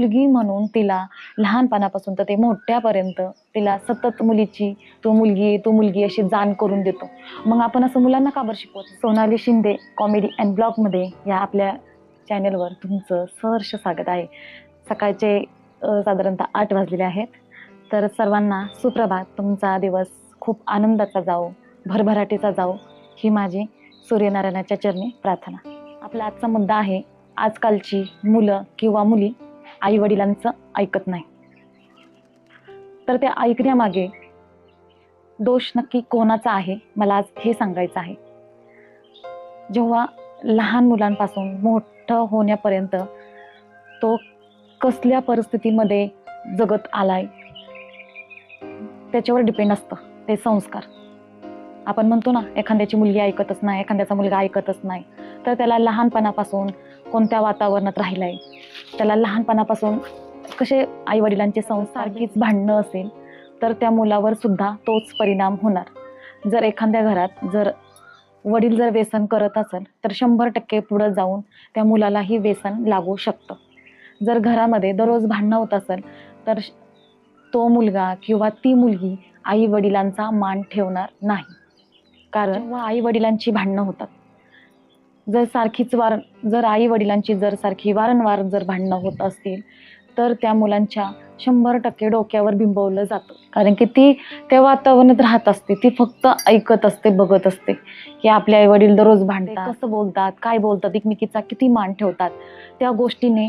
मुलगी म्हणून तिला लहानपणापासून तर ते मोठ्यापर्यंत तिला सतत मुलीची तो मुलगी आहे, मुलगी अशी जाण करून देतो. मग आपण असं मुलांना का बरं शिकवत? सोनाली शिंदे कॉमेडी अँड ब्लॉगमध्ये या आपल्या चॅनलवर तुमचं सहर्ष स्वागत आहे. सकाळचे साधारणतः आठ वाजलेले आहेत. तर सर्वांना सुप्रभात. तुमचा दिवस खूप आनंदाचा जाओ भरभराटीचा जाओ ही माझी सूर्यनारायणाच्या चरणी प्रार्थना. आपला आजचा मुद्दा आहे आजकालची मुलं किंवा मुली आई वडिलांचं ऐकत नाही. तर त्या ऐकण्यामागे दोष नक्की कोणाचा आहे? मला आज हे सांगायचं आहे. जेव्हा लहान मुलांपासून मोठं होण्यापर्यंत तो कसल्या परिस्थितीमध्ये जगत आलाय त्याच्यावर डिपेंड असतं. ते संस्कार. आपण म्हणतो ना एखाद्याची मुलगी ऐकतच नाही एखाद्याचा मुलगा ऐकतच नाही. तर त्याला लहानपणापासून कोणत्या वातावरणात राहिलाय? त्याला लहानपणापासून कसे आई वडिलांचे संसारकीच भांडणं असेल तर त्या मुलावर सुद्धा तोच परिणाम होणार. जर एखाद्या घरात जर वडील जर व्यसन करत असेल तर शंभर टक्के पुढं जाऊन त्या मुलालाही व्यसन लागू शकतं. जर घरामध्ये दररोज भांडणं होत असेल तर तो मुलगा किंवा ती मुलगी आई वडिलांचा मान ठेवणार नाही. कारण आई वडिलांची भांडणं होतात. जर सारखीच वार जर आई वडिलांची जर सारखी वारंवार जर भांडणं होत असतील तर त्या मुलांच्या शंभर टक्के डोक्यावर बिंबवलं जातं. कारण की ती त्या वातावरणात राहत असते ती फक्त ऐकत असते बघत असते. की आपले आई वडील दररोज भांडतात. कसं बोलतात काय बोलतात एकमेकीचा किती मान ठेवतात. त्या गोष्टीने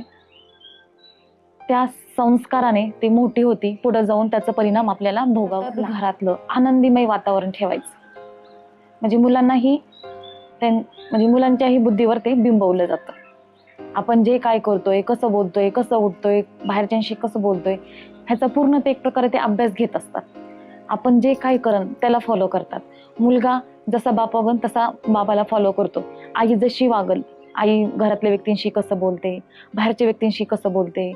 त्या संस्काराने ती मोठी होती पुढे जाऊन त्याचा परिणाम आपल्याला भोगावं घरातलं आनंदीमय वातावरण ठेवायचं. म्हणजे मुलांनाही त्यां म्हणजे मुलांच्याही बुद्धीवर ते बिंबवलं जातं. आपण जे काय करतोय कसं बोलतोय कसं उठतोय बाहेरच्यांशी कसं बोलतोय ह्याचा पूर्ण ते एक प्रकारे ते अभ्यास घेत असतात. आपण जे काय करन त्याला फॉलो करतात. मुलगा जसा बाप वागन तसा बाबाला फॉलो करतो. आई जशी वागल आई घरातल्या व्यक्तींशी कसं बोलते बाहेरच्या व्यक्तींशी कसं बोलते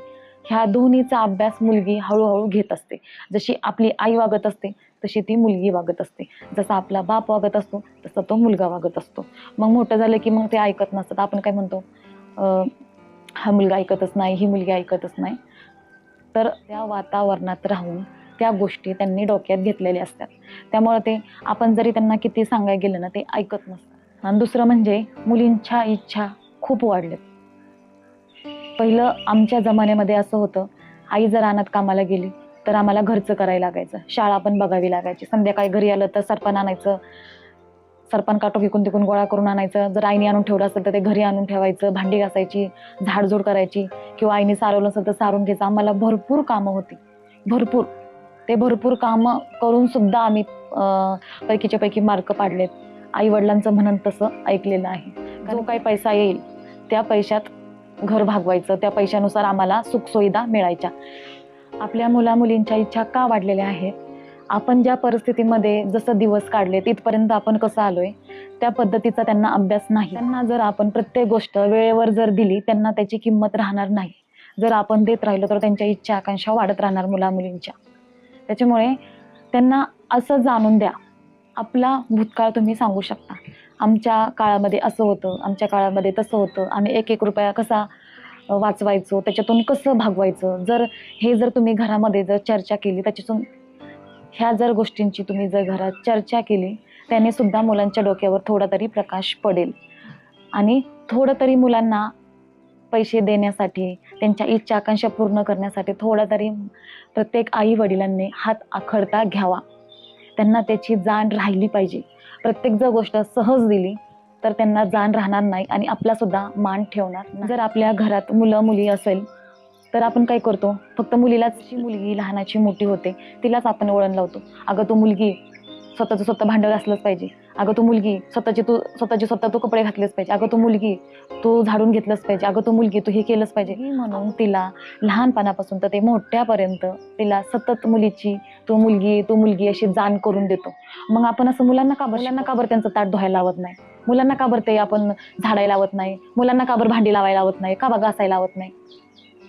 ह्या दोन्हीचा अभ्यास मुलगी हळूहळू घेत असते. जशी आपली आई वागत असते तशी ती मुलगी वागत असते. जसा आपला बाप वागत असतो तसा तो मुलगा वागत असतो. मग मोठं झालं की मग ते ऐकत नसतात. आपण काय म्हणतो अं, हा मुलगा ऐकतच नाही ही मुलगी ऐकतच नाही. तर त्या वातावरणात राहून त्या गोष्टी त्यांनी डोक्यात घेतलेल्या असतात. त्यामुळे ते आपण जरी त्यांना किती सांगायला गेलं ना ते ऐकत नसतात. आणि दुसरं म्हणजे मुलींच्या इच्छा खूप वाढल्यात. पहिलं आमच्या जमान्यामध्ये असं होतं आई जर अनाथ कामाला गेली तर आम्हाला घरचं करायला लागायचं. शाळा पण बघावी लागायची. संध्याकाळी घरी आलं तर सरपण आणायचं. सरपण काटो इकून तिकून गोळा करून आणायचं. जर आईने आणून ठेवलं असेल तर ते घरी आणून ठेवायचं. भांडी घासायची झाडझूड करायची किंवा आईने सारवलं असेल तर सारून घ्यायचं. आम्हाला भरपूर कामं होती. भरपूर. ते भरपूर कामं करून सुद्धा आम्ही पैकीच्या पैकी मार्क पाडलेत. आई वडिलांचं म्हणन तसं ऐकलेलं आहे. जो काही पैसा येईल त्या पैशात घर भागवायचं. त्या पैशानुसार आम्हाला सुखसुविधा मिळायच्या. आपल्या मुला मुलींच्या इच्छा का वाढलेल्या आहेत? आपण ज्या परिस्थितीमध्ये जसं दिवस काढले तिथपर्यंत आपण कसं आलोय? त्या पद्धतीचा त्यांना अभ्यास नाही. त्यांना जर आपण प्रत्येक गोष्ट वेळेवर जर दिली त्यांना त्याची किंमत राहणार नाही. जर आपण देत राहिलो तर त्यांच्या इच्छा आकांक्षा वाढत राहणार मुला मुलींच्या त्याच्यामुळे त्यांना असं जाणून द्या. आपला भूतकाळ तुम्ही सांगू शकता. आमच्या काळामध्ये असं होतं आमच्या काळामध्ये तसं होतं. आम्ही एक एक रुपया कसा वाचवायचो त्याच्यातून कसं भागवायचं? जर हे जर तुम्ही घरामध्ये जर चर्चा केली त्याच्यातून ह्या जर गोष्टींची तुम्ही जर घरात चर्चा केली त्याने सुद्धा मुलांच्या डोक्यावर थोडा तरी प्रकाश पडेल. आणि थोडं तरी मुलांना पैसे देण्यासाठी त्यांच्या इच्छा आकांक्षा पूर्ण करण्यासाठी थोडा तरी प्रत्येक आई वडिलांनी हात आखडता घ्यावा. त्यांना त्याची जाण राहिली पाहिजे. प्रत्येक जर गोष्ट सहज दिली तर त्यांना जाण राहणार नाही आणि आपला सुद्धा मान ठेवणार नाही. जर आपल्या घरात मुलं मुली असेल तर आपण काय करतो? फक्त मुलीलाच जी मुलगी लहानाची मोठी होते तिलाच आपण वळण लावतो. अगं तू मुलगी स्वतःचं स्वतः भांडं घासलंच पाहिजे. अगं तू मुलगी स्वतःची तू स्वतःची स्वतः तू कपडे घातलेच पाहिजे. अगं तू मुलगी तू झाडून घेतलंच पाहिजे. अगं तू मुलगी तू हे केलंच पाहिजे. म्हणून. तिला लहानपणापासून तर ते मोठ्यापर्यंत तिला सतत मुलीची तू मुलगी तू मुलगी अशी जाण करून देतो. मग आपण असं मुलांना का बरं मुलांना का बरं त्यांचं ताट धुवायला लावत नाही? मुलांना का बरं ते आपण झाडायला लावत नाही? मुलांना का बरं भांडी लावायला लावत नाही? का बा घासायला लावत नाही?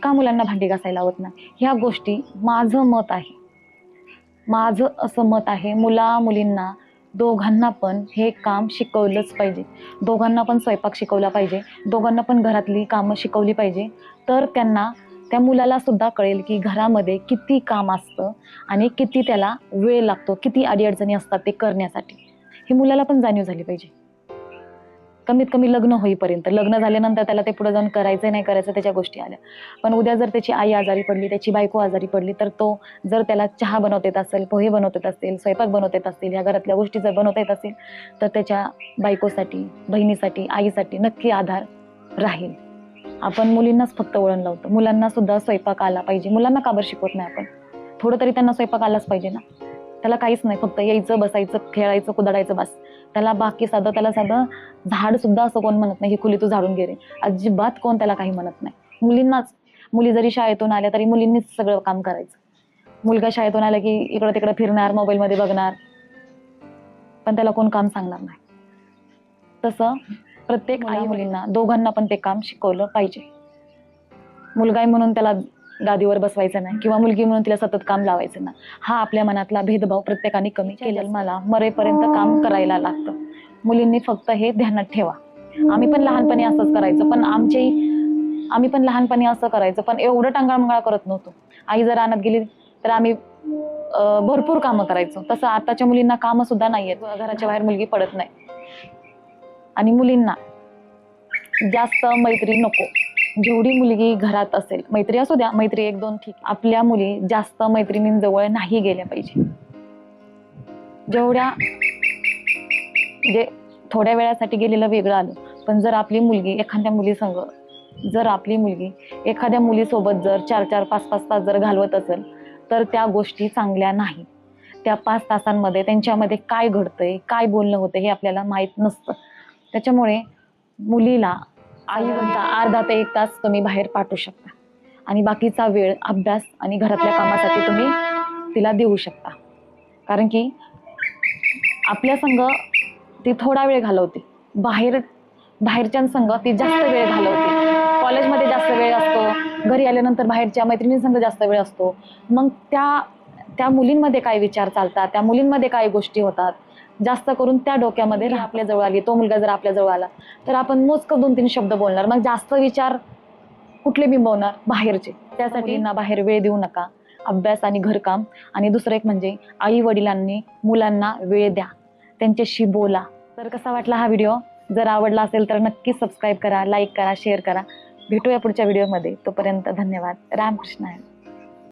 का मुलांना भांडी घासायला लावत नाही? ह्या गोष्टी माझं मत आहे. माझं असं मत आहे मुला मुलींना दोघांना पण हे काम शिकवलंच पाहिजे. दोघांना पण स्वयंपाक शिकवला पाहिजे. दोघांना पण घरातली कामं शिकवली पाहिजे. तर त्यांना त्या मुलाला सुद्धा कळेल की घरामध्ये किती काम असतं आणि किती त्याला वेळ लागतो किती अडीअडचणी असतात ते करण्यासाठी. ही मुलाला पण जाणीव झाली पाहिजे. कमीत कमी लग्न होईपर्यंत. लग्न झाल्यानंतर त्याला ते पुढे जाऊन करायचं नाही करायचं त्याच्या गोष्टी आल्या. पण उद्या जर त्याची आई आजारी पडली त्याची बायको आजारी पडली तर तो जर त्याला चहा बनवत येत असेल पोहे बनवत येत असतील स्वयंपाक बनवत येत असतील या घरातल्या गोष्टी जर बनवता येत असतील तर त्याच्या बायकोसाठी बहिणीसाठी आईसाठी नक्की आधार राहील. आपण मुलींनाच फक्त वळण लावतो. मुलांना सुद्धा स्वयंपाक आला पाहिजे. मुलांना का बरं शिकवत नाही आपण? थोडं तरी त्यांना स्वयंपाक आलाच पाहिजे ना. त्याला काहीच नाही फक्त यायचं बसायचं खेळायचं कुदाडायचं बस. त्याला बाकी साधं त्याला साधं झाड सुद्धा असं कोण म्हणत नाही ही खुली तू झाडून गेले अजिबात कोण त्याला काही म्हणत नाही. मुलींनाच. मुली जरी शाळेतून आल्या तरी मुलींनीच सगळं काम करायचं. मुलगा शाळेतून आला की इकडं तिकडं फिरणार मोबाईलमध्ये बघणार. पण त्याला कोण काम सांगणार नाही. तसं प्रत्येक आई मुलींना दोघांना पण ते काम शिकवलं पाहिजे. मुलगा आहे म्हणून त्याला गादीवर बसवायचं नाही किंवा मुलगी म्हणून तिला सतत काम लावायचं नाही. हा आपल्या मनातला भेदभाव प्रत्येकाने कमी केलेला मला मरेपर्यंत काम करायला लागतं. मुलींनी फक्त हे ध्यानात ठेवा. आम्ही पण लहानपणी असंच करायचं पण आमची आम्ही पण लहानपणी असं करायचं पण एवढं टांगाळमंगाळ करत नव्हतो. आई जर रानात गेली तर आम्ही भरपूर कामं करायचो. तसं आताच्या मुलींना कामं सुद्धा नाही आहेत. घराच्या बाहेर मुलगी पडत नाही. आणि मुलींना जास्त मैत्री नको. जेवढी मुलगी घरात असेल मैत्री असू द्या मैत्री एक दोन ठीक. आपल्या मुली जास्त मैत्रिणींजवळ नाही गेल्या पाहिजे. जेवढ्या म्हणजे थोड्या वेळासाठी गेलेलं वेगळं आलं पण जर आपली मुलगी एखाद्या मुलीसंग जर आपली मुलगी एखाद्या मुलीसोबत जर चार चार पाच पाच तास जर घालवत असेल तर त्या गोष्टी चांगल्या नाही. त्या पाच तासांमध्ये त्यांच्यामध्ये काय घडतंय काय बोलणं होतं हे आपल्याला माहीत नसतं. त्याच्यामुळे मुलीला आई म्हणता अर्धा ते एक तास तुम्ही बाहेर पाठवू शकता. आणि बाकीचा वेळ अभ्यास आणि घरातल्या कामासाठी तुम्ही तिला देऊ शकता. कारण की आपल्या संघ ती थोडा वेळ घालवते. बाहेर बाहेरच्यांसंग ती जास्त वेळ घालवते. कॉलेजमध्ये जास्त वेळ असतो. घरी आल्यानंतर बाहेरच्या मैत्रिणींसंग जास्त वेळ असतो. मग त्या त्या मुलींमध्ये काय विचार चालतात? त्या मुलींमध्ये काय गोष्टी होतात? जास्त करून त्या डोक्यामध्ये आपल्या जवळ आली तो मुलगा जर आपल्या जवळ आला तर आपण मोजकं दोन तीन शब्द बोलणार. मग जास्त विचार कुठले बिंबवणार? बाहेरचे. त्यासाठी ना बाहेर वेळ देऊ नका. अभ्यास आणि घरकाम. आणि दुसरं एक म्हणजे आई वडिलांनी मुलांना वेळ द्या. त्यांच्याशी बोला. तर कसा वाटला हा व्हिडिओ? जर आवडला असेल तर नक्की सबस्क्राईब करा लाईक करा शेअर करा. भेटूया पुढच्या व्हिडिओमध्ये. तोपर्यंत धन्यवाद. रामकृष्ण. आहे